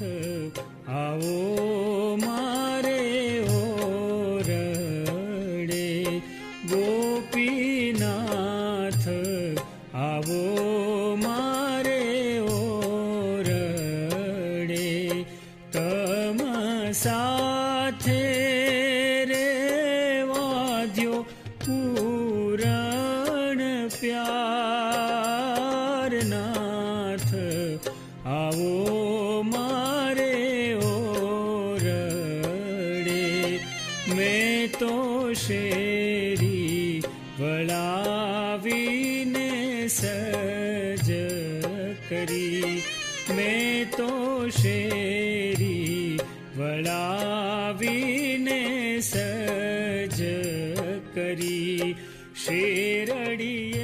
આવો મારે ઓરડે ગોપીનાથ આવો મારે ઓરડે તમ સાથે રે વાદ્યો પૂરણ પ્યારનાથ મેં તો શેરી વળાવીને સજ કરી મેં તો શેરી વળાવીને સજ કરી શેરડીએ